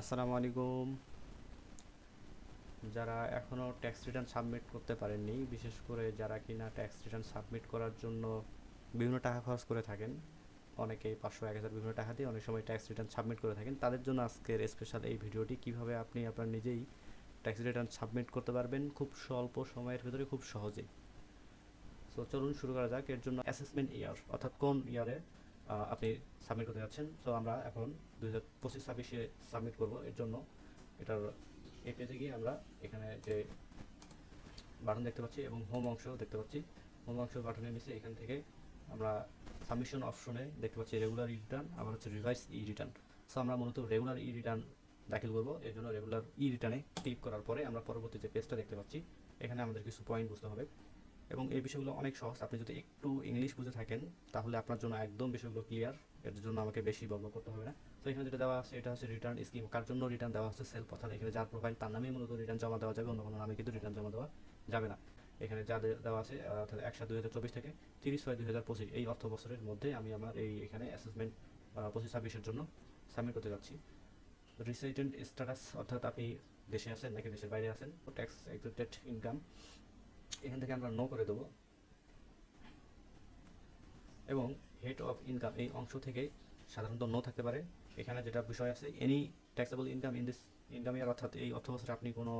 আসসালামু আলাইকুম যারা এখনও ট্যাক্স রিটার্ন সাবমিট করতে পারেননি, বিশেষ করে যারা কিনা ট্যাক্স রিটার্ন সাবমিট করার জন্য বিভিন্ন টাকা খরচ করে থাকেন, অনেকেই পাঁচশো, এক হাজার বিভিন্ন টাকা দিয়ে অনেক সময় ট্যাক্স রিটার্ন সাবমিট করে থাকেন, তাদের জন্য আজকের স্পেশাল এই ভিডিওটি, কীভাবে আপনি আপনার নিজেই ট্যাক্স রিটার্ন সাবমিট করতে পারবেন খুব স্বল্প সময়ের ভিতরে, খুব সহজেই। সো চলুন শুরু করা যাক, এর জন্য অ্যাসেসমেন্ট ইয়ার অর্থাৎ কোন ইয়ারে আপনি সাবমিট করতে যাচ্ছেন। সো আমরা এখন দুই হাজার পঁচিশ ছাব্বিশে সাবমিট করব। এর জন্য এটার এই পেজে গিয়ে আমরা এখানে যে বাটন দেখতে পাচ্ছি এবং হোম অংশ দেখতে পাচ্ছি। হোম অংশ বাটনের নিচে এখান থেকে আমরা সাবমিশন অপশনে দেখতে পাচ্ছি রেগুলার ই রিটার্ন আবার হচ্ছে রিভাইস ই রিটার্ন সো আমরা মূলত রেগুলার ই রিটার্ন দাখিল করব। এর জন্য রেগুলার ই রিটার্নে ক্লিক করার পরে আমরা পরবর্তী যে পেজটা দেখতে পাচ্ছি, এখানে আমাদের কিছু পয়েন্ট বুঝতে হবে। এবং এই বিষয়গুলো অনেক সহজ। আপনি যদি একটু ইংলিশ বুঝে থাকেন, তাহলে আপনার জন্য একদম বিষয়গুলো ক্লিয়ার এর জন্য আমাকে বেশি বর্ণ করতে হবে না। তো এখানে যেটা দেওয়া আছে, এটা হচ্ছে রিটার্ন স্কিম কার জন্য রিটার্ন দেওয়া হচ্ছে সেলফ অর্থাৎ এখানে যার প্রোফাইল তার নামেই মূলত রিটার্ন জমা দেওয়া যাবে, অন্য কোনো নামে কিন্তু রিটার্ন জমা দেওয়া যাবে না। এখানে যা দেওয়া আছে অর্থাৎ এক সাত দুই হাজার চব্বিশ থেকে তিরিশ ছয় দুই হাজার পঁচিশ। এই অর্থ বছরের মধ্যে আমি আমার এই এখানে অ্যাসেসমেন্ট পঁচিশ ছাব্বিশের জন্য সাবমিট করতে যাচ্ছি। রিসিডেন্ট স্ট্যাটাস অর্থাৎ আপনি দেশে আছেন নাকি দেশের বাইরে আছেন ট্যাক্স এক্সেপ্টেড ইনকাম এখান থেকে আমরা নো করে দেবো। এবং হেড অফ ইনকাম এই অংশ থেকে সাধারণত নো থাকতে পারে। এখানে যেটা বিষয় আছে any taxable income in this income year অর্থাৎ এই অর্থ বছরে আপনি কোনো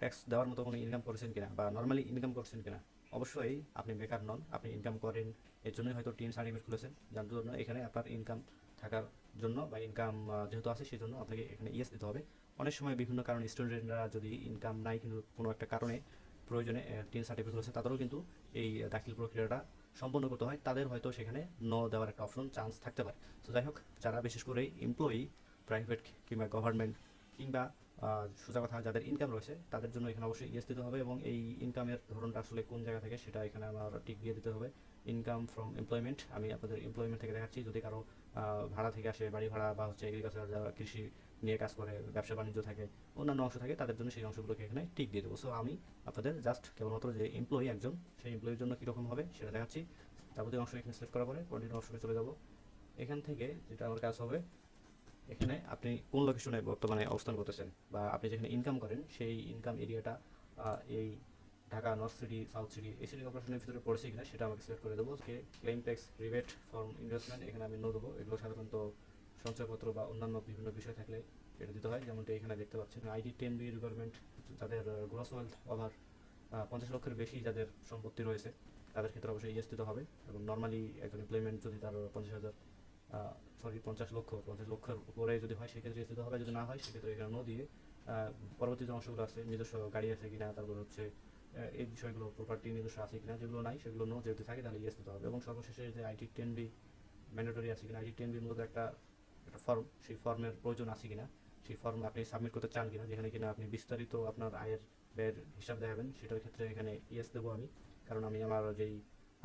ট্যাক্স দেওয়ার মতো কোনো ইনকাম করেছেন কিনা বা নর্মালি ইনকাম করছেন কিনা, অবশ্যই আপনি বেকার নন, আপনি ইনকাম করেন। এর জন্যই হয়তো টিন সার্টিফিকেট খুলেছেন যার জন্য এখানে আপনার ইনকাম থাকার জন্য বা ইনকাম যেহেতু আছে সেই জন্য আপনাকে এখানে ইয়েস দিতে হবে। অনেক সময় বিভিন্ন কারণে স্টুডেন্টরা যদি ইনকাম নাই কিন্তু কোনো একটা কারণে প্রয়োজনে টিন সার্টিফিকেট হচ্ছে তাদেরও কিন্তু এই দাখিল প্রক্রিয়াটা সম্পন্ন করতে হয়। তাদের হয়তো সেখানে ন দেওয়ার একটা অপশন চান্স থাকতে পারে। তো যাই হোক, যারা বিশেষ করে এমপ্লয়ি প্রাইভেট কিংবা গভর্নমেন্ট কিংবা সোজা কথা, যাদের ইনকাম রয়েছে, তাদের জন্য এখানে অবশ্যই ইয়েস দিতে হবে এবং এই ইনকামের ধরনটা আসলে কোন জায়গা থেকে, সেটা এখানে আমার টিক দিয়ে দিতে হবে। ইনকাম ফ্রম এমপ্লয়মেন্ট আমি আপনাদের এমপ্লয়মেন্ট থেকে দেখাচ্ছি। যদি কারও ভাড়া থেকে আসে, বাড়ি ভাড়া বা হচ্ছে এগ্রিকালচার যারা কৃষি নিয়ে কাজ করে, ব্যবসা বাণিজ্য থাকে, অন্যান্য অংশ থাকে, তাদের জন্য সেই অংশগুলোকে এখানে টিক দিয়ে দেবো। সো আমি আপনাদের জাস্ট কেবলমাত্র যে এমপ্লয়ি একজন, সেই এমপ্লয়ির জন্য কীরকম হবে সেটা দেখাচ্ছি। যাবতীয় অংশ এখানে সিলেক্ট করার পরে কন্টিনিউ অপশনে চলে যাব। এখান থেকে যেটা আমার কাজ হবে, এখানে আপনি কোন লোকেশনে বর্তমানে অবস্থান করতেছেন বা আপনি যেখানে ইনকাম করেন, সেই ইনকাম এরিয়াটা এই Dhaka north city south city এই সিটি কর্পোরেশনের ভিতরে পড়েছে কিনা সেটা আমাকে সিলেক্ট করে দেবো। Claim tax rebate form investment এখানে আমি নো দেবো। এগুলো সাধারণত সঞ্চয়পত্র বা অন্যান্য বিভিন্ন বিষয় থাকলে এটা দিতে হয়। যেমনটা এখানে দেখতে পাচ্ছেন, আইডি টেন বি রিকোয়ারমেন্ট যাদের গ্রস ওয়েলথ ওভার পঞ্চাশ লক্ষের বেশি যাদের সম্পত্তি রয়েছে, তাদের ক্ষেত্রে অবশ্যই ইয়েস দিতে হবে। এবং নর্মালি একজন এমপ্লয়মেন্ট যদি তার পঞ্চাশ হাজার সরি পঞ্চাশ লক্ষ, পঞ্চাশ লক্ষের উপরে যদি হয়, সেক্ষেত্রে ইয়েস দিতে হবে। যদি না হয়, সেক্ষেত্রে এখানে নো দিয়ে পরবর্তী যে অংশগুলো আছে, নিজস্ব গাড়ি আছে কিনা, তারপর হচ্ছে এই বিষয়গুলো প্রপার্টি নিজস্ব আছে কিনা, যেগুলো নাই, সেগুলো নো যদি থাকে, তাহলে ইয়েস দিতে হবে। এবং সর্বশেষে যে আইটি টেন বি ম্যান্ডেটরি আছে কিনা আইটি টেন বির মধ্যে একটা একটা ফর্ম সেই ফর্মের প্রয়োজন আছে কিনা, সেই ফর্ম আপনি সাবমিট করতে চান কিনা, যেখানে কিনা আপনি বিস্তারিত আপনার আয়ের ব্যয়ের হিসাব দেখাবেন, সেটার ক্ষেত্রে এখানে ইয়েস দেবো আমি। কারণ আমি আমার যেই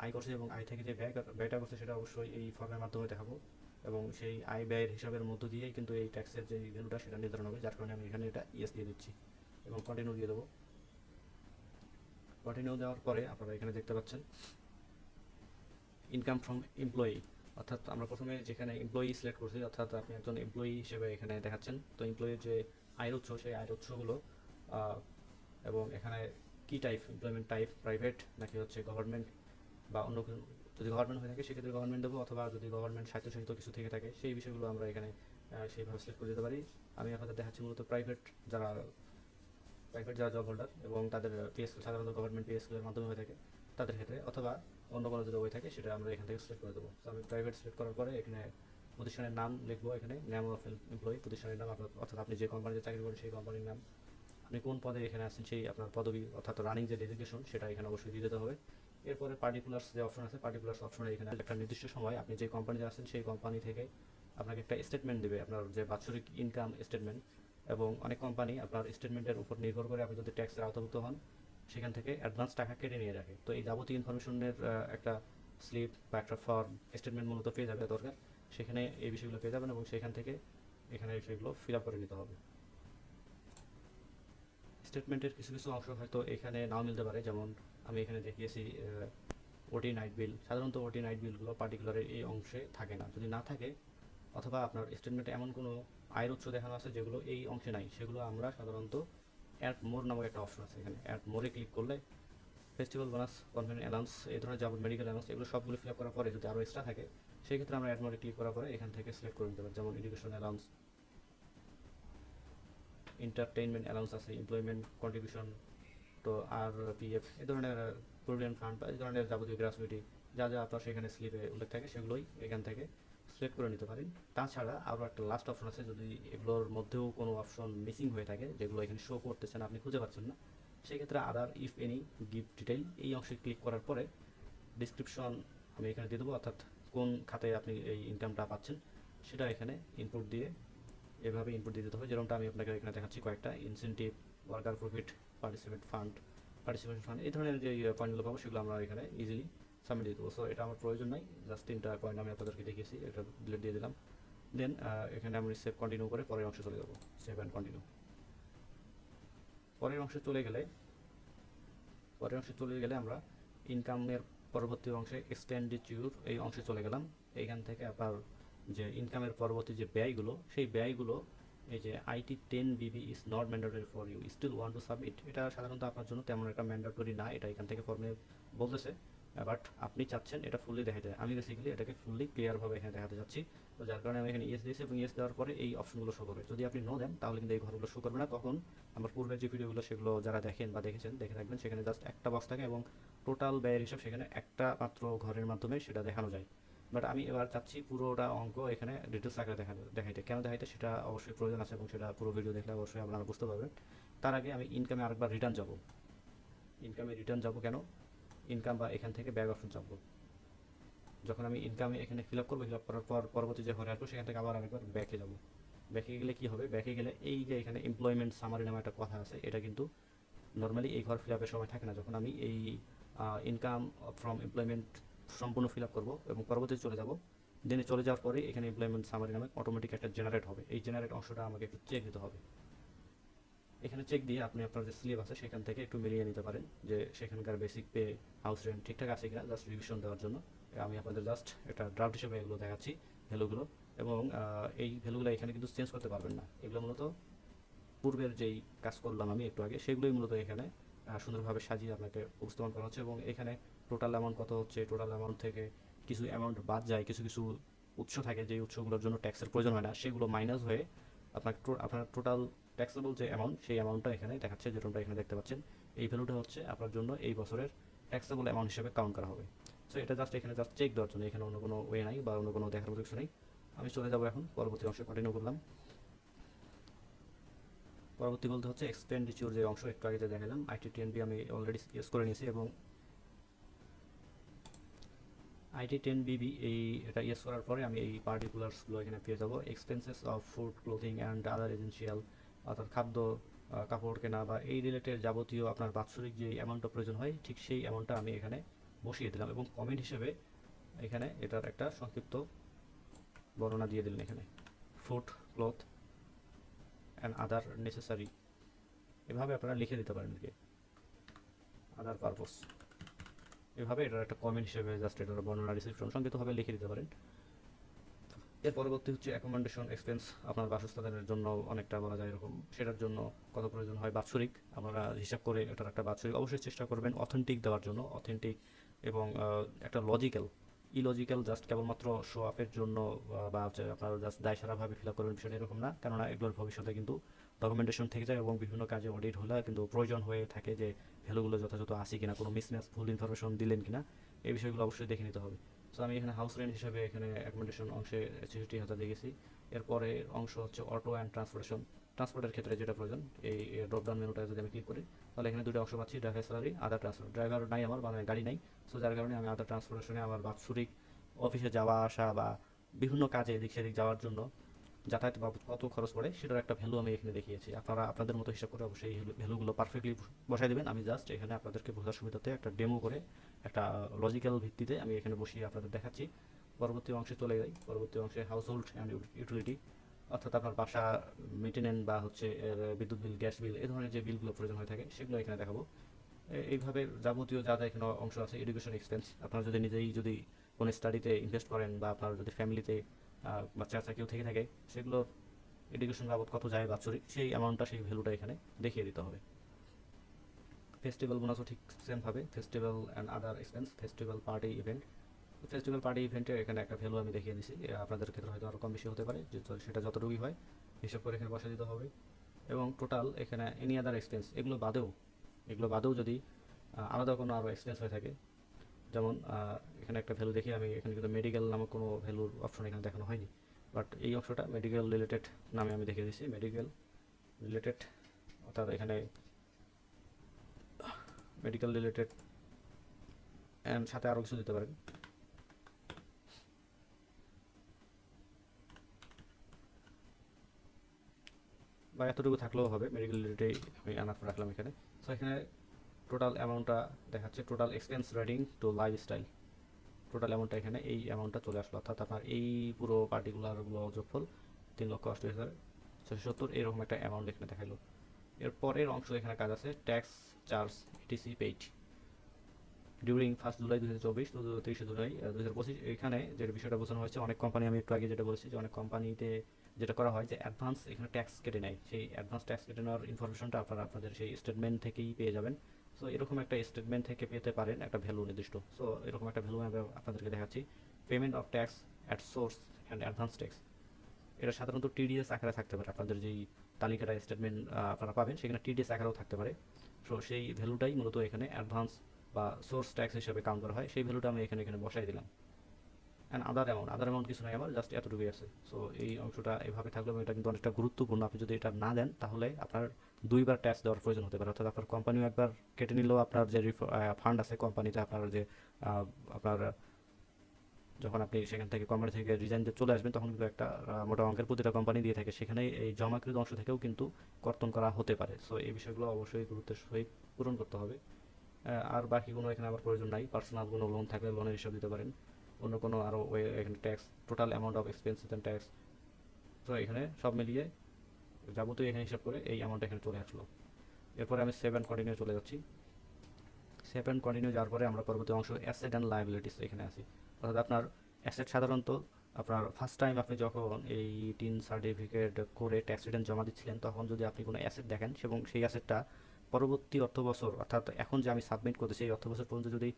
আয় করছি এবং আয় থেকে যে ব্যয় ব্যয়টা করছে, সেটা অবশ্যই এই ফর্মের মাধ্যমে দেখাবো। এবং সেই আয় ব্যয়ের হিসাবের মধ্য দিয়েই কিন্তু এই ট্যাক্সের যে ভ্যালুটা সেটা নির্ধারণ হবে, যার কারণে আমি এখানে এটা ইয়েস দিয়ে দিচ্ছি। এবং কন্টিনিউ দিয়ে দেবো। কন্টিনিউ দেওয়ার পরে আপনারা এখানে দেখতে পাচ্ছেন ইনকাম ফ্রম এমপ্লয়ি অর্থাৎ আমরা প্রথমে যেখানে এমপ্লয়ি সিলেক্ট করছি, অর্থাৎ আপনি একজন এমপ্লয়ি হিসেবে এখানে দেখাচ্ছেন। তো এমপ্লয়ির যে আয়ের উৎস, সেই আয়ের উৎসগুলো এবং এখানে কি টাইপ এমপ্লয়মেন্ট টাইপ প্রাইভেট নাকি হচ্ছে গভর্নমেন্ট বা অন্য যদি গভর্নমেন্ট হয়ে থাকে, সেক্ষেত্রে গভর্নমেন্ট দেবো, অথবা যদি গভর্নমেন্ট স্বায়ত্তশাসিত কিছু থেকে থাকে, সেই বিষয়গুলো আমরা এখানে সেইভাবে সিলেক্ট করে দিতে পারি। আমি আপনাদের দেখাচ্ছি মূলত প্রাইভেট যারা প্রাইভেট যারা জব হোল্ডার এবং তাদের পিএসএল সাধারণত গভর্নমেন্ট পিএসএলের মাধ্যমে হয়ে থাকে, তাদের ক্ষেত্রে, অথবা অন্য কোনো যদি হয়ে থাকে, সেটা আমরা এখান থেকে সিলেক্ট করে দেবো। আমি প্রাইভেট সিলেক্ট করার পরে এখানে প্রতিষ্ঠানের নাম লিখব এখানে নেম অফ এমপ্লয়ি প্রতিষ্ঠানের নাম আপনার অর্থাৎ আপনি যে কোম্পানিতে চাকরি করেন, সেই কোম্পানির নাম। আপনি কোন পদে এখানে আছেন, সেই আপনার পদবি অর্থাৎ রানিং যে ডেজিগনেশন সেটা এখানে অবশ্যই দিয়ে দিতে হবে। এরপরে পার্টিকুলার্স যে অপশন আছে পার্টিকুলার্স অপশনে এখানে একটা নির্দিষ্ট সময় আপনি যে কোম্পানিতে আছেন, সেই কোম্পানি থেকে আপনাকে একটা স্টেটমেন্ট দেবে, আপনার যে বাৎসরিক ইনকাম স্টেটমেন্ট এবং অনেক কোম্পানি আপনার স্টেটমেন্টের উপর নির্ভর করে আপনি যদি ট্যাক্সের আওতাভুক্ত হন সেখান থেকে অ্যাডভান্স টাকা কেটে নিয়ে রাখে। তো এই যাবতীয় ইনফরমেশনের একটা স্লিপ বা একটা ফর্ম স্টেটমেন্ট মূলত পেয়ে যাবে দরকার। সেখানে এই বিষয়গুলো পেয়ে যাবেন এবং সেখান থেকে এখানে বিষয়গুলো ফিল আপ করে নিতে হবে। স্টেটমেন্টের কিছু কিছু অংশ হয়তো এখানে নাও মিলতে পারে। যেমন আমি এখানে দেখিয়েছি ওটি নাইট বিল সাধারণত ওটি নাইট বিলগুলো পার্টিকুলার এই অংশে থাকে না। যদি না থাকে, অথবা আপনার স্টেটমেন্টে এমন কোনো আয়ের উৎস দেখানো আছে যেগুলো এই অংশে নাই, সেগুলো আমরা সাধারণত অ্যাড মোর নামক একটা অপশন আছে এখানে। অ্যাড মোরে ক্লিক করলে ফেস্টিভ্যাল বোনাস কনভেন্ট অ্যালাউন্স এই ধরনের যাব মেডিকেল অ্যালাউন্স এগুলো সবগুলো ফিল আপ করার পরে যদি আরও এক্সট্রা থাকে সেই ক্ষেত্রে আমরা অ্যাড মোরে ক্লিক করার পরে এখান থেকে সিলেক্ট করে নিতে পারি। যেমন এডুকেশন অ্যালাউন্স এন্টারটেইনমেন্ট অ্যালাউন্স আছে এমপ্লয়মেন্ট কন্ট্রিবিউশন তো আর পিএফ এই ধরনের প্রভিডেন্ট ফান্ড বা এই ধরনের যাবতীয় গ্রাসুইটি যা যা আপনার সেখানে স্লিপে উল্লেখ থাকে, সেগুলোই এখান থেকে সিলেক্ট করে নিতে পারেন। তাছাড়া আরও একটা লাস্ট অপশন আছে, যদি এগুলোর মধ্যেও কোনো অপশন মিসিং হয়ে থাকে, যেগুলো এখানে শো করতেছেন, আপনি খুঁজে পাচ্ছেন না, সেক্ষেত্রে other if any gift detail এই অংশে ক্লিক করার পরে ডিসক্রিপশন আমি এখানে দিয়ে দেবো, অর্থাৎ কোন খাতে আপনি এই ইনকামটা পাচ্ছেন, সেটা এখানে ইনপুট দিয়ে এভাবে ইনপুট দিয়ে দিতে হবে। যেরকমটা আমি আপনাকে এখানে দেখাচ্ছি কয়েকটা incentive worker profit participate fund participation fund এই ধরনের যে পয়েন্টগুলো পাবো, সেগুলো আমরা এখানে ইজিলি সাবমিট দিয়ে দেবো। সো এটা আমার প্রয়োজন নাই। জাস্ট তিনটা পয়েন্ট আমি আপনাদেরকে দেখিয়েছি। এটা ডিলিট দিয়ে দিলাম। দেন এখানে আমি সেভ কন্টিনিউ করে পরের অংশে চলে যাব। সেভ অ্যান্ড কন্টিনিউ পরের অংশে চলে গেলে, পরের অংশে চলে গেলে আমরা ইনকামের পরবর্তী অংশে এক্সপেন্ডিচিউর এই অংশে চলে গেলাম। এইখান থেকে আপনার যে ইনকামের পরবর্তী যে ব্যয়গুলো, সেই ব্যয়গুলো, এই যে IT ten BB is not mandatory for you still want to submit এটা সাধারণত আপনার জন্য তেমন একটা ম্যান্ডেটরি না। এটা এখান থেকে ফর্মে বলতেছে। বাট আপনি চাচ্ছেন এটা ফুললি দেখাতে আমি বেসিক্যালি এটাকে ফুললি ক্লিয়ারভাবে এখানে দেখাতে চাচ্ছি তো যার কারণে আমি এখানে ইয়েস দিয়েছি এবং ইয়েস দেওয়ার পরে এই অপশনগুলো শো করবে। যদি আপনি নো দেন, তাহলে কিন্তু এই ঘরগুলো শো করবে না। তখন আমার পূর্বের যে ভিডিওগুলো সেগুলো যারা দেখেন বা দেখেছেন, দেখে থাকবেন সেখানে জাস্ট একটা বক্স থাকে এবং টোটাল ব্যয়ের হিসাব সেখানে একটা মাত্র ঘরের মাধ্যমে সেটা দেখানো যায়। বাট আমি এবার চাচ্ছি পুরোটা অঙ্ক এখানে ডিটেলস আকারে দেখা দেখাইতে। কেন দেখাইতে? সেটা অবশ্যই প্রয়োজন আছে এবং সেটা পুরো ভিডিও দেখলে অবশ্যই আপনারা বুঝতে পারবেন। তার আগে আমি ইনকামে আরেকবার রিটার্ন যাব। ইনকামে রিটার্ন যাব কেন? ইনকাম বা এখান থেকে ব্যাগ অপশন চাপবো যখন আমি ইনকামে এখানে ফিল আপ করব ফিল আপ করার পর পরবর্তী যে ঘরে আসব, সেখান থেকে আবার আরেকবার ব্যাকে যাব। ব্যাকে গেলে কি হবে? ব্যাকে গেলে এই যে এখানে এমপ্লয়মেন্ট সামারি নামে একটা কথা আছে, এটা কিন্তু নর্মালি এই ঘর ফিল আপের সময় থাকে না। যখন আমি এই ইনকাম ফ্রম এমপ্লয়মেন্ট সম্পূর্ণ ফিল আপ করব এবং পরবর্তীতে চলে যাব দেনে চলে যাওয়ার পরে এখানে এমপ্লয়মেন্ট সামারি নামে অটোমেটিক একটা জেনারেট হবে। এই জেনারেট অংশটা আমাকে একটু চেক দিতে হবে। এখানে চেক দিয়ে আপনি আপনার যে স্লিপ আছে সেখান থেকে একটু মিলিয়ে নিতে পারেন যে সেখানকার বেসিক পে হাউস রেন্ট ঠিকঠাক আছে কিনা জাস্ট রিভিশন দেওয়ার জন্য। আমি আপনাদের জাস্ট একটা ড্রাফট হিসেবে এগুলো দেখাচ্ছি, ভ্যালুগুলো। এবং এই ভ্যালুগুলো এখানে কিন্তু চেঞ্জ করতে পারবেন না। এগুলো মূলত পূর্বের যেই কাজ করলাম আমি একটু আগে, সেগুলোই মূলত এখানে সুন্দরভাবে সাজিয়ে আপনাকে উপস্থাপন করা হচ্ছে। এবং এখানে টোটাল অ্যামাউন্ট কত হচ্ছে টোটাল অ্যামাউন্ট থেকে কিছু অ্যামাউন্ট বাদ যায়, কিছু কিছু উৎস থাকে যে উৎসগুলোর জন্য ট্যাক্সের প্রয়োজন হয় না, সেগুলো মাইনাস হয়ে আপনার আপনার টোটাল ট্যাক্সেবল যে অ্যামাউন্ট সেই অ্যামাউন্টটা এখানে দেখাচ্ছে যেরকমটা এখানে দেখতে পাচ্ছেন। এই ভ্যালুটা হচ্ছে আপনার জন্য এই বছরের ট্যাক্সেবল অ্যামাউন্ট হিসেবে কাউন্ট করা হবে। সো এটা জাস্ট এখানে জাস্ট চেক দেওয়ার জন্য, এখানে অন্য কোনো ওয়ে নাই বা অন্য কোনো দেখার মতো কিছু নেই। আমি চলে যাব এখন, পরবর্তী অংশে কন্টিনিউ করলাম। পরবর্তী বলতে হচ্ছে এক্সপেন্ডিচার যে অংশ, একটু আগে দেখালাম আইটি টিএনবি আমি অলরেডি ইউজ করে নিয়েছি এবং আইটি টেন বিবি এই এটা ইউজ করার পরে আমি এই পার্টিকুলার্সগুলো এখানে পেয়ে যাব। Expenses of food clothing and other essential অর্থাৎ খাদ্য কাপড় কেনা বা এই রিলেটেড যাবতীয় আপনার বাৎসরিক যে অ্যামাউন্টটা প্রয়োজন হয়, ঠিক সেই অ্যামাউন্টটা আমি এখানে বসিয়ে দিলাম এবং কমেন্ট হিসেবে এখানে এটার একটা সংক্ষিপ্ত বর্ণনা দিয়ে দিলেন এখানে। Food cloth and other necessary এভাবে আপনারা লিখে দিতে পারেন একে আদার পারপোস এভাবে এটার একটা কমেন্ট হিসেবে জাস্ট এটার বর্ণনা ডিসক্রিপশন সংক্ষিপ্তভাবে লিখে দিতে পারেন। এর পরবর্তী হচ্ছে অ্যাকোমোডেশন এক্সপেন্স আপনার বাসস্থানের জন্য অনেকটা বলা যায় এরকম। সেটার জন্য কত প্রয়োজন হয়? বাৎসরিক আপনারা হিসাব করে এটার একটা বাৎসরিক অবশ্যই চেষ্টা করবেন অথেন্টিক দেওয়ার জন্য। অথেন্টিক এবং একটা লজিক্যাল ইলজিক্যাল জাস্ট কেবলমাত্র শো আপের জন্য বা আপনারা জাস্ট দায় সারাভাবে ফিল আপ করবেন বিষয়টা এরকম না। কেননা এগুলোর ভবিষ্যতে কিন্তু ডকুমেন্টেশন থেকে যায় এবং বিভিন্ন কাজে অডিট হলে কিন্তু প্রয়োজন হয়ে থাকে যে ভ্যালুগুলো যথাযথ আছে কিনা, কোনো মিসম্যাচ ভুল ইনফরমেশন দিলেন কিনা, এই বিষয়গুলো অবশ্যই দেখে নিতে হবে। সো আমি এখানে হাউস রেন্ট হিসেবে এখানে অ্যাকোমোডেশন অংশে ছেষট্টি হাজার দেখেছি। এরপরে অংশ হচ্ছে অটো অ্যান্ড ট্রান্সপোর্টেশন ট্রান্সপোর্টের ক্ষেত্রে যেটা প্রয়োজন, এই ড্রপডাউন মেনুটা যদি আমি ক্লিক করি, তাহলে এখানে দুটো অংশ পাচ্ছি driver salary other transport driver নাই আমার মানে গাড়ি নাই। সো যার কারণে আমি আদার ট্রান্সপোর্টেশনে আমার বাৎসরিক অফিসে যাওয়া, আসা বা বিভিন্ন কাজে এদিক সেদিক যাওয়ার জন্য যাতায়াত বাবদ কত খরচ পড়ে, সেটার একটা ভ্যালু আমি এখানে দেখিয়েছি। আপনারা আপনাদের মতো হিসাব করে অবশ্যই ভ্যালুগুলো পারফেক্টলি বসাই দেবেন। আমি জাস্ট এখানে আপনাদেরকে বোঝার সুবিধাতে একটা ডেমো করে একটা লজিক্যাল ভিত্তিতে আমি এখানে বসিয়ে আপনাদের দেখাচ্ছি। পরবর্তী অংশে চলে যাই। পরবর্তী অংশে হাউস হোল্ড অ্যান্ড ইউটিলিটি অর্থাৎ আপনার বাসা মেনটেনেন্স বা হচ্ছে বিদ্যুৎ বিল গ্যাস বিল এই ধরনের যে বিলগুলো প্রয়োজন হয়ে থাকে, সেগুলো এখানে দেখাবো। এইভাবে যাবতীয় যা যা এখানে অংশ আছে এডুকেশন এক্সপেন্স আপনারা যদি নিজেই যদি কোনো স্টাডিতে ইনভেস্ট করেন বা আপনার যদি ফ্যামিলিতে আহ, বা চাচা কেউ থেকে থাকে সেগুলো এডুকেশন বাবদ কত যায় বাৎসরিক সেই অ্যামাউন্টটা সেই ভ্যালুটা এখানে দেখিয়ে দিতে হবে। ফেস্টিভ্যাল বোনাসও ঠিক সেমভাবে festival and other expense festival party event festival party ইভেন্টের এখানে একটা ভ্যালু আমি দেখিয়ে দিছি আপনাদের ক্ষেত্রে হয়তো আরও কম বেশি হতে পারে সেটা যতটুকুই হয় হিসাব করে এখানে বসা দিতে হবে। এবং টোটাল এখানে এনি আদার এক্সপেন্স এগুলো বাদেও এগুলো বাদেও যদি আলাদা কোনো আরও এক্সপেন্স হয়ে থাকে যেমন এখানে একটা ভ্যালু দেখি, আমি এখানে কিন্তু মেডিকেল নামক কোনো ভ্যালুর অপশন এখানে দেখানো হয়নি। বাট এই অংশটা মেডিকেল রিলেটেড নামে আমি দেখিয়ে দিচ্ছি মেডিকেল রিলেটেড অর্থাৎ এখানে মেডিকেল রিলেটেড অ্যান্ড সাথে আরও কিছু দিতে পারেন। বা এতটুকু থাকলেও হবে মেডিকেল রিলেটেড আমি আনাফ রাখলাম এখানে। সো এখানে টোটাল অ্যামাউন্টটা দেখাচ্ছে total expense relating to lifestyle total অ্যামাউন্টটা এখানে, এই অ্যামাউন্টটা চলে আসলো। অর্থাৎ আপনার এই পুরো পার্টিকুলারগুলো যোগফল তিন লক্ষ অষ্টি হাজার ছশো সত্তর, এরকম একটা অ্যামাউন্ট এখানে দেখাইলো এর পরের অংশ এখানে কাজ আছে tax charge etc paid during first July দু হাজার চব্বিশ টু তিরিশে জুলাই দু হাজার পঁচিশ, এখানে যে বিষয়টা বোঝানো হয়েছে, অনেক কোম্পানি আমি একটু আগে যেটা বলেছি যে অনেক কোম্পানিতে যেটা করা হয় যে অ্যাডভান্স এখানে ট্যাক্স কেটে নেয়। সেই অ্যাডভান্স ট্যাক্স কেটে নেওয়ার ইনফরমেশনটা আপনারা আপনাদের সেই স্টেটমেন্ট থেকেই পেয়ে যাবেন। সো এরকম একটা স্টেটমেন্ট থেকে পেতে পারেন, একটা ভ্যালু নির্দিষ্ট। সো এরকম একটা ভ্যালু আমি আপনাদেরকে দেখাচ্ছি। Payment of tax at source and advance tax এটা সাধারণত টিডিএস আকারে থাকতে পারে। আপনাদের যেই তালিকাটা স্টেটমেন্ট আপনারা পাবেন, সেখানে টিডিএস আকারেও থাকতে পারে। সো সেই ভ্যালুটাই মূলত এখানে অ্যাডভান্স বা সোর্স ট্যাক্স হিসেবে কাউন্ট করা হয়। সেই ভ্যালুটা আমি এখানে এখানে বসাই দিলাম। And other amount other amount কিছু নাই আমার জাস্ট এতটুকুই আছে। সো এই অংশটা এভাবে থাকলে এটা কিন্তু অনেকটা গুরুত্বপূর্ণ। আপনি যদি এটা না দেন, তাহলে আপনার দুইবার ট্যাক্স দেওয়ার প্রয়োজন হতে পারে। অর্থাৎ আপনার কোম্পানিও একবার কেটে নিলেও আপনার যে ফান্ড আছে কোম্পানিতে আপনার যে আপনার, যখন আপনি সেখান থেকে কোম্পানি থেকে রিজাইন দিয়ে চলে আসবেন, তখন কিন্তু একটা মোটা অঙ্কের প্রতিটা কোম্পানি দিয়ে থাকে। সেখানে এই জমাকৃত অংশ থেকেও কিন্তু কর্তন করা হতে পারে। সো এই বিষয়গুলো অবশ্যই গুরুত্বের সহিত পূরণ করতে হবে। আর বাকি কোনো এখানে আমার প্রয়োজন নাই। পার্সোনাল কোনো লোন থাকলে লোনের হিসাব দিতে পারেন। অন্য কোনো আরও এখানে tax total amount of expenses and tax তো এখানে সব মিলিয়ে যাবতীয় এখানে হিসাব করে এই অ্যামাউন্ট এখানে চলে আসলো। এরপরে আমি সেভ সেভেন কন্টিনিউ চলে যাচ্ছি। সেভেন কন্টিনিউ যাওয়ার পরে আমরা পরবর্তী অংশ অ্যাসেট অ্যান্ড লাইবিলিটিস এখানে আছি। অর্থাৎ আপনার অ্যাসেট সাধারণত আপনার ফার্স্ট টাইম আপনি যখন এই টিন সার্টিফিকেট করে ট্যাক্স রিটার্ন জমা দিচ্ছিলেন, তখন যদি আপনি কোনো অ্যাসেট দেখেন এবং সেই অ্যাসেটটা পরবর্তী অর্থ বছর অর্থাৎ এখন যে আমি সাবমিট করতেছি, এই অর্থ বছর পর্যন্ত যদি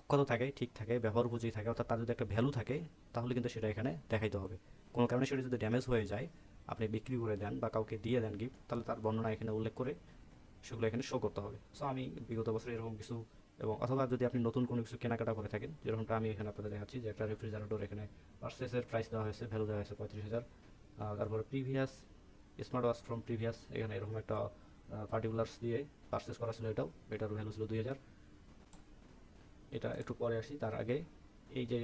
অক্ষত থাকে, ঠিক থাকে, ব্যবহার উপযোগী থাকে, অর্থাৎ তার যদি একটা ভ্যালু থাকে, তাহলে কিন্তু সেটা এখানে দেখাইতে হবে। কোনো কারণে সেটা যদি ড্যামেজ হয়ে যায় আপনি বিক্রি করে দেন বা কাউকে দিয়ে দেন গিফট তাহলে তার বর্ণনা এখানে উল্লেখ করে সেগুলো এখানে শো করতে হবে। সো আমি বিগত বছর এরকম কিছু এবং অথবা যদি আপনি নতুন কোনো কিছু কেনাকাটা করে থাকেন, যেরকমটা আমি এখানে আপনাদের দেখাচ্ছি যে একটা রেফ্রিজারেটর এখানে পার্সেসের প্রাইস দেওয়া হয়েছে ভ্যালু দেওয়া হয়েছে পঁয়ত্রিশ হাজার। তারপরে previous smart watch from previous এখানে এরকম একটা পার্টিকুলার্স দিয়ে পার্সেস করা ছিল এটাও, এটার ভ্যালু ছিল দুই হাজার। এটা একটু পরে আসি, তার আগে এই যে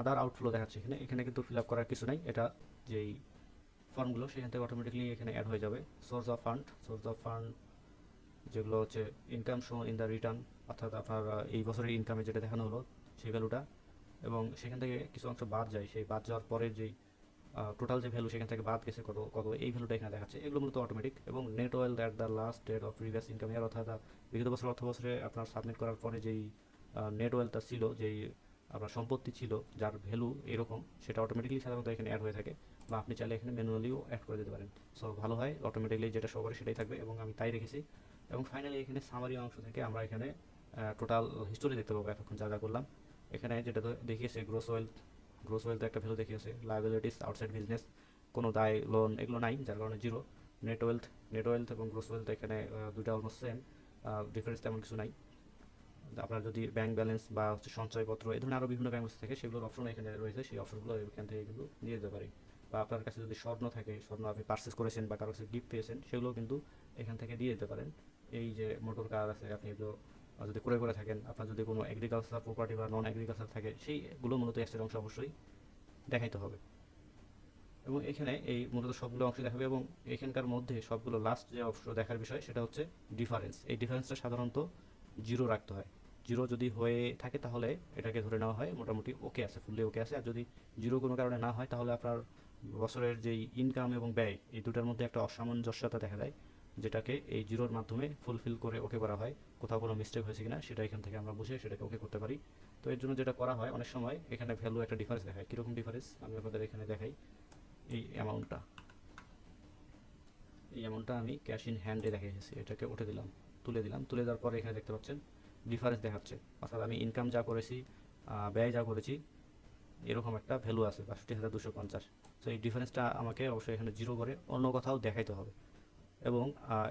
আদার আউটফ্লো দেখাচ্ছে এখানে এখানে কিন্তু ফিল আপ করার কিছু নাই, এটা যেই ফর্মগুলো সেখান থেকে অটোমেটিকলি এখানে অ্যাড হয়ে যাবে। Source of fund source of fund যেগুলো হচ্ছে income show in the return অর্থাৎ আপনার এই বছরের ইনকামে যেটা দেখানো হলো, সেই ভ্যালুটা এবং সেখান থেকে কিছু অংশ বাদ যায়, সেই বাদ যাওয়ার পরে যেই টোটাল যে ভ্যালু সেখান থেকে বাদ গেছে, কত কত, এই ভ্যালুটা এখানে দেখাচ্ছে। এগুলো মূলত অটোমেটিক এবং net wealth that the last date of previous income year অর্থাৎ বিগত বছর, অর্থ বছরে আপনার সাবমিট করার পরে যেই নেট ওয়েলটা ছিল, যেই আপনার সম্পত্তি ছিল, যার ভ্যালু এরকম, সেটা অটোমেটিকলি সাধারণত এখানে অ্যাড হয়ে থাকে। বা আপনি চাইলে এখানে ম্যানুয়ালিও অ্যাড করে দিতে পারেন। সো ভালো হয় অটোমেটিকলি যেটা করে সেটাই থাকবে এবং আমি তাই রেখেছি। এবং ফাইনালি এখানে সামারি অংশ থেকে আমরা এখানে টোটাল হিস্টোরি দেখতে পাবো, এতক্ষণ যা যা করলাম। এখানে যেটা দেখিয়েছে গ্রোস ওয়েলথ গ্রোস ওয়েলথ একটা ভ্যালু দেখিয়েছে লাইবিলিটিস আউটসাইড বিজনেস কোনো দায় লোন এগুলো নাই, যার কারণে zero net wealth net wealth এবং গ্রোস ওয়েলথ এখানে দুইটা অলমোস্ট সেম ডিফারেন্স তেমন কিছু নাই। আপনার যদি ব্যাংক ব্যালেন্স বা হচ্ছে সঞ্চয়পত্র এই ধরনের আরও বিভিন্ন ব্যাংক থাকে সেগুলোর অপশন এখানে রয়েছে, সেই অপশনগুলো এখান থেকে কিন্তু দিয়ে দিতে পারি। বা আপনার কাছে যদি স্বর্ণ থাকে, স্বর্ণ আপনি পারচেস করেছেন বা কারও কাছে গিফট পেয়েছেন, সেগুলো কিন্তু এখান থেকে দিয়ে দিতে পারেন। এই যে মোটর কার আছে, আপনি এগুলো যদি ক্রয় করে থাকেন, আপনার যদি কোনো এগ্রিকালচার প্রপার্টি বা নন এগ্রিকালচার থাকে, সেইগুলো মূলত অ্যাসেট অংশ অবশ্যই দেখাইতে হবে। এবং এখানে এই মূলত সবগুলো অংশ দেখাবে এবং এখানকার মধ্যে সবগুলো লাস্ট যে অংশ দেখার বিষয়, সেটা হচ্ছে ডিফারেন্স এই ডিফারেন্সটা সাধারণত জিরো রাখতে হয়। জিরো যদি হয়ে থাকে তাহলে এটাকে ধরে নেওয়া হয়, মোটামুটি ওকে আছে ফুললি ওকে আছে। আর যদি জিরো কোনো কারণে না হয়, তাহলে আপনার বছরের যেই ইনকাম এবং ব্যয়, এই দুটার মধ্যে একটা অসামঞ্জস্যতা দেখা দেয়, যেটাকে এই জিরোর মাধ্যমে ফুলফিল করে ওকে করা হয়। কোথাও কোনো মিস্টেক হয়েছে কিনা, সেটা এখান থেকে আমরা বুঝে সেটাকে ওকে করতে পারি। তো এর জন্য যেটা করা হয়, অনেক সময় এখানে ভ্যালু একটা ডিফারেন্স দেখায়। কীরকম ডিফারেন্স আমি আপনাদের এখানে দেখাই এই অ্যামাউন্টটা এই অ্যামাউন্টটা আমি ক্যাশ ইন হ্যান্ডে দেখে এসেছি এটাকে উঠে দিলাম, তুলে দিলাম। তুলে দেওয়ার পরে এখানে দেখতে পাচ্ছেন ডিফারেন্স দেখাচ্ছে। অর্থাৎ আমি ইনকাম যা করেছি ব্যয় যা করেছি, এরকম একটা ভ্যালু আছে, বাষট্টি হাজার দুশো পঞ্চাশ। তো এই ডিফারেন্সটা আমাকে অবশ্যই এখানে জিরো করে অন্য কোথাও দেখাইতে হবে। এবং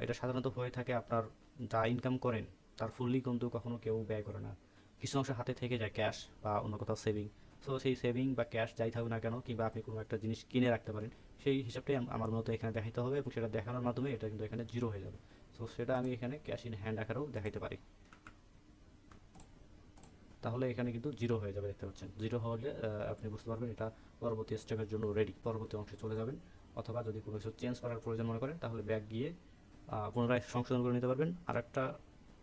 এটা সাধারণত হয়ে থাকে আপনার যা ইনকাম করেন, তার ফুললি কিন্তু কখনো কেউ ব্যয় করে না। কিছু অংশ হাতে থেকে যায় ক্যাশ বা অন্য কোথাও সেভিং সো সেই সেভিং বা ক্যাশ যাই থাকুক না কেন, কিংবা আপনি কোনো একটা জিনিস কিনে রাখতে পারেন, সেই হিসাবটাই আমার মতো এখানে দেখাইতে হবে এবং সেটা দেখানোর মাধ্যমে এটা কিন্তু এখানে জিরো হয়ে যাবে। সো সেটা আমি এখানে ক্যাশ ইন হ্যান্ড আকারেও দেখাইতে পারি। তাহলে এখানে কিন্তু জিরো হয়ে যাবে, দেখতে পাচ্ছেন। জিরো হলে আপনি বুঝতে পারবেন এটা পরবর্তী স্টেপের জন্য রেডি পরবর্তী অংশে চলে যাবেন। অথবা যদি কোনো কিছু চেঞ্জ করার প্রয়োজন মনে করেন, তাহলে ব্যাক গিয়ে পুনরায় সংশোধন করে নিতে পারবেন। আর একটা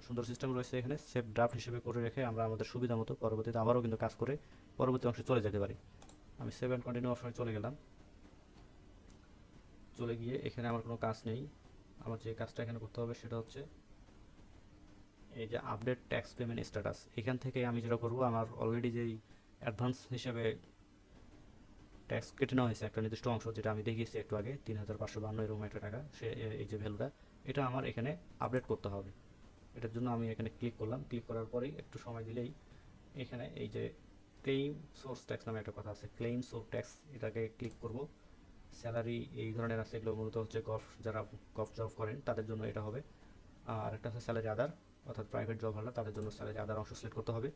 সুন্দর সিস্টেম রয়েছে এখানে সেভ ড্রাফট হিসেবে করে রেখে আমরা আমাদের সুবিধা মতো পরবর্তীতে আবারও কিন্তু কাজ করে পরবর্তী অংশে চলে যেতে পারি। আমি সেভ অ্যান্ড কন্টিনিউ অপশনে চলে গেলাম। চলে গিয়ে এখানে আমার কোনো কাজ নেই। আমার যে কাজটা এখানে করতে হবে সেটা হচ্ছে এই যে আপডেট ট্যাক্স পেমেন্ট স্ট্যাটাস এখান থেকে আমি যেটা করব, আমার অলরেডি যেই অ্যাডভান্স হিসেবে ট্যাক্স কেটে নেওয়া হয়েছে একটা নির্দিষ্ট অংশ, যেটা আমি দেখিয়েছি একটু আগে, তিন হাজার পাঁচশো বান্ন এরকম একটা টাকা, সে, এই যে ভ্যালুটা এটা আমার এখানে আপডেট করতে হবে। এটার জন্য আমি এখানে ক্লিক করলাম ক্লিক করার পরেই একটু সময় দিলেই এখানে এই যে ক্লেইম সোর্স ট্যাক্স নামে একটা কথা আছে ক্লেইম সোর্স ট্যাক্স এটাকে ক্লিক করব। স্যালারি এই ধরনের আছে, এগুলো মূলত হচ্ছে গফ যারা গফ জব করেন, তাদের জন্য এটা হবে। আর একটা আছে স্যালারি আদার অর্থাৎ প্রাইভেট জব হলে তাদের জন্য স্যালারি আদার অংশ সিলেক্ট করতে হবে।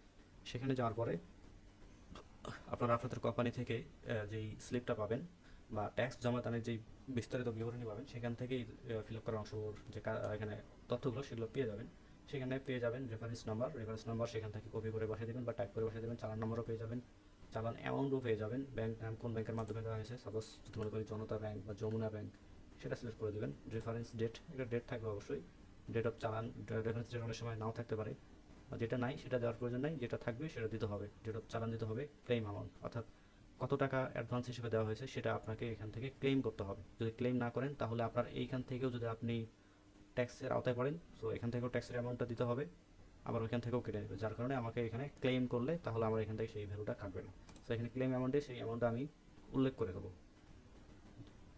সেখানে যাওয়ার পরে আপনারা আপনাদের কোম্পানি থেকে যেই স্লিপটা পাবেন বা ট্যাক্স জমাদানের যেই বিস্তারিত বিবরণী পাবেন, সেখান থেকেই ফিল আপ করার অংশ যে এখানে তথ্যগুলো সেগুলো পেয়ে যাবেন। সেখানে পেয়ে যাবেন রেফারেন্স নাম্বার রেফারেন্স নাম্বার সেখান থেকে কপি করে বসিয়ে দেবেন বা টাইপ করে বসিয়ে দেবেন, চালান নম্বরও পেয়ে যাবেন। চালান অ্যামাউন্টও পেয়ে যাবেন। ব্যাংক নাম কোন ব্যাংকের মাধ্যমে দেওয়া হয়েছে? সাপোজ যদি মনে করি জনতা ব্যাংক বা যমুনা ব্যাংক সেটা সিলেক্ট করে দেবেন। রেফারেন্স ডেট এটা ডেট থাকবে অবশ্যই। Date of challan reference date অনেক সময় নাও থাকতে পারে আর যেটা নাই সেটা দেওয়ার প্রয়োজন নাই, যেটা থাকবে সেটা দিতে হবে যেটা চালান দিতে হবে ক্লেম অ্যামাউন্ট অর্থাৎ কত টাকা অ্যাডভান্স হিসেবে দেওয়া হয়েছে সেটা আপনাকে এখান থেকে ক্লেম করতে হবে। যদি ক্লেম না করেন তাহলে আপনার এইখান থেকেও যদি আপনি ট্যাক্সের আওতায় পড়েন সো এখান থেকেও ট্যাক্সের অ্যামাউন্টটা দিতে হবে, আবার ওইখান থেকেও কেটে নেবে, যার কারণে আমাকে এখানে ক্লেম করলে তাহলে আমার এখান থেকে সেই ভ্যালুটা কাটবে না। সো এখানে ক্লেম অ্যামাউন্টে সেই অ্যামাউন্টটা আমি উল্লেখ করে দেবো।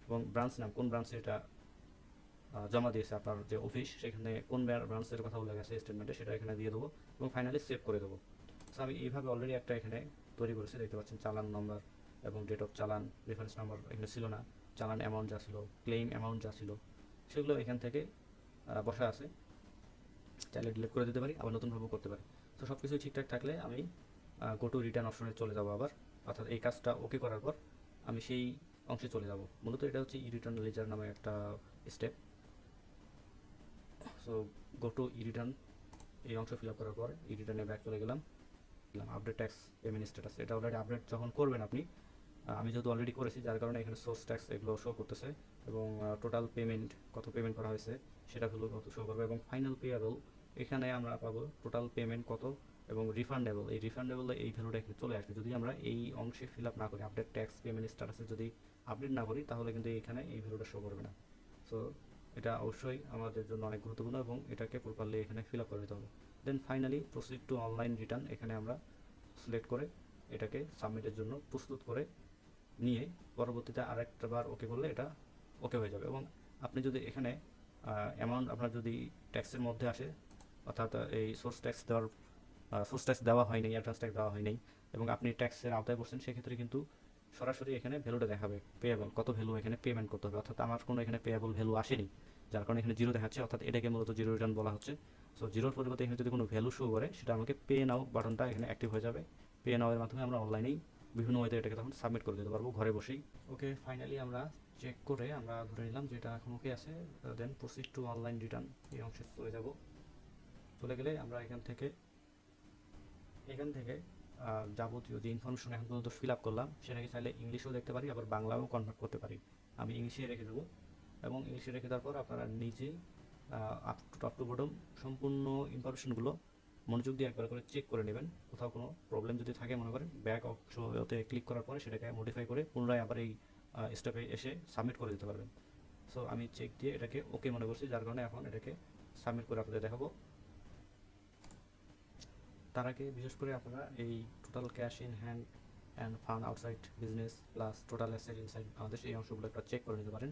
এবং ব্রাঞ্চ নাম কোন ব্রাঞ্চে এটা জমা দিয়েছে আপনার যে অফিস সেখানে কোন ব্রাঞ্চের কথা উল্লেখ আছে স্টেটমেন্টে সেটা এখানে দিয়ে দেবো এবং ফাইনালি সেভ করে দেবো। সো আমি এইভাবে অলরেডি একটা এখানে তৈরি করেছি, দেখতে পাচ্ছেন চালান নম্বর এবং date of challan reference number এখানে ছিল না। চালান অ্যামাউন্ট যা ছিল ক্লেম অ্যামাউন্ট যা ছিল, সেগুলো এখান থেকে বসা আছে। চাইলে ডিলিট করে দিতে পারি, আবার নতুনভাবে করতে পারি। তো সব কিছু ঠিকঠাক থাকলে আমি গো টু রিটার্ন অপশনে চলে যাব আবার। অর্থাৎ এই কাজটা ওকে করার পর আমি সেই অংশে চলে যাব। মূলত এটা হচ্ছে ই রিটার্ন লেজার নামে একটা step so go to E এই অংশ ফিল আপ করার পর ই ব্যাক চলে গেলাম। আপডেট ট্যাক্স পেমেন্ট স্ট্যাটাস এটা অলরেডি আপডেট যখন করবেন আপনি আমি যেহেতু অলরেডি করেছি, যার কারণে এখানে সোর্স ট্যাক্স এগুলো শো করতেছে এবং টোটাল পেমেন্ট কত পেমেন্ট করা হয়েছে সেটা হলো কত শো করবে এবং ফাইনাল পেয়াবল এখানে আমরা পাবো টোটাল পেমেন্ট কত এবং রিফান্ডেবল এই রিফান্ডেবল এই ভ্যালুটা এখানে চলে আসবে। যদি আমরা এই অংশে ফিল আপ না করি আপডেট ট্যাক্স পেমেন্ট স্ট্যাটাসে যদি আপডেট না করি, তাহলে কিন্তু এখানে এই ভ্যালুটা শো করবে না। সো এটা অবশ্যই আমাদের জন্য অনেক গুরুত্বপূর্ণ এবং এটাকে প্রপারলি এখানে ফিল আপ করে দিতে হবে। Then finally proceed to online return এখানে আমরা সিলেক্ট করে এটাকে সাবমিটের জন্য প্রস্তুত করে নিয়ে পরবর্তীতে আরেকটা বার ওকে করলে এটা ওকে হয়ে যাবে। এবং আপনি যদি এখানে অ্যামাউন্ট আপনার যদি ট্যাক্সের মধ্যে আসে, অর্থাৎ এই সোর্স ট্যাক্স দেওয়ার সোর্স ট্যাক্স দেওয়া হয়নি অ্যাডভান্স ট্যাক্স দেওয়া হয়নি, এবং আপনি ট্যাক্সের আওতায় পড়ছেন সেক্ষেত্রে কিন্তু সরাসরি এখানে ভ্যালুটা দেখাবে পেয়েবল কত ভ্যালু এখানে পেমেন্ট করতে হবে। অর্থাৎ আমার কোনো এখানে পেয়েবল ভ্যালু আসেনি, যার কারণে এখানে জিরো দেখাচ্ছে, অর্থাৎ এটাকে মূলত জিরো রিটার্ন বলা হচ্ছে। সো জিরোর পরিবর্তে এখানে যদি কোনো ভ্যালু শো করে, সেটা আমাকে পে নাও বাটনটা এখানে অ্যাক্টিভ হয়ে যাবে। পে নাওয়ের মাধ্যমে আমরা অনলাইনেই বিভিন্ন ওয়েতে এটাকে তখন সাবমিট করে দিতে পারব ঘরে বসেই। ওকে ফাইনালি আমরা চেক করে আমরা ধরে নিলাম যে এটা এখন ওকে আছে then proceed to online return এই অংশে চলে যাব। চলে গেলে আমরা এখান থেকে এখান থেকে যাবতীয় যে ইনফরমেশন এখন পর্যন্ত ফিল আপ করলাম, সেটাকে চাইলে ইংলিশেও দেখতে পারি, আবার বাংলাও কনভার্ট করতে পারি। আমি ইংলিশে রেখে দেবো। এবং ইংলিশে রেখে দেওয়ার পর আপনারা নিজেই up to top to bottom সম্পূর্ণ ইনফরমেশনগুলো মনোযোগ দিয়ে একবার করে চেক করে নেবেন। কোথাও কোনো প্রবলেম যদি থাকে, মনে করেন ব্যাক অপশতে ক্লিক করার পরে সেটাকে মডিফাই করে পুনরায় আবার এই স্টেপে এসে সাবমিট করে দিতে পারবেন। সো আমি চেক দিয়ে এটাকে ওকে মনে করছি, যার কারণে এখন এটাকে সাবমিট করে আপনাদের দেখাবো। তার আগে বিশেষ করে আপনারা এই total cash in hand and fund outside business plus total asset inside Bangladesh এই অংশগুলো একটা চেক করে নিতে পারেন।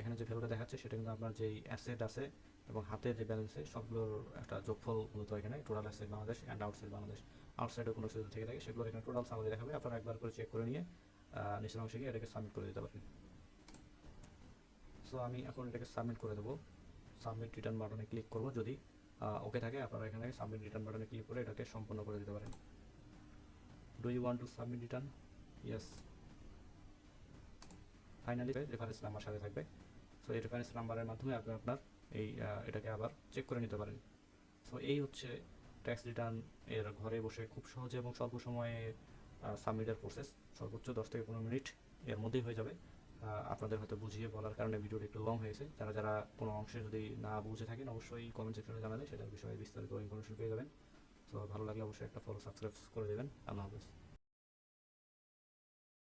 এখানে যে ভ্যালুটা দেখাচ্ছে সেটা কিন্তু আপনার যেই অ্যাসেট আছে এবং হাতে যে ব্যালেন্সে সবগুলোর একটা যোগফল মূলত এখানে total asset Bangladesh and outside Bangladesh. আউটসাইডে কোনো কিছু থেকে থাকে সেগুলো এখানে টোটাল সামারি দেখাবে। আপনারা একবার করে চেক করে নিয়ে নিচের অংশে গিয়ে এটাকে সাবমিট করে দিতে পারেন। সো আমি এখন এটাকে সাবমিট করে দেবো। সাবমিট রিটার্ন বাটনে ক্লিক করব যদি। ওকে থাকে, আপনারা এখানে সাবমিট রিটার্ন বাটনে ক্লিক করে এটাকে সম্পন্ন করে দিতে পারেন। Do you want to submit return yes finally reference number সাথে থাকবে। সো এই রেফারেন্স নাম্বারের মাধ্যমে আপনি আপনার এই এটাকে আবার চেক করে নিতে পারেন। সো এই হচ্ছে ট্যাক্স রিটার্ন এর ঘরে বসে খুব সহজে এবং স্বল্প সময়ে সাবমিটের প্রসেস সর্বোচ্চ দশ থেকে পনেরো মিনিট এর মধ্যেই হয়ে যাবে। আপনাদের হয়তো বুঝিয়ে বলার কারণে ভিডিওটি একটু লং হয়েছে। যারা যারা কোনো অংশে যদি না বুঝে থাকেন, অবশ্যই কমেন্ট সেকশনে জানালে, সেটার বিষয়ে বিস্তারিত ইনফরমেশন পেয়ে যাবেন। তো ভালো লাগলে অবশ্যই একটা ফলো সাবস্ক্রাইব করে দেবেন। আল্লাহ হাফেজ।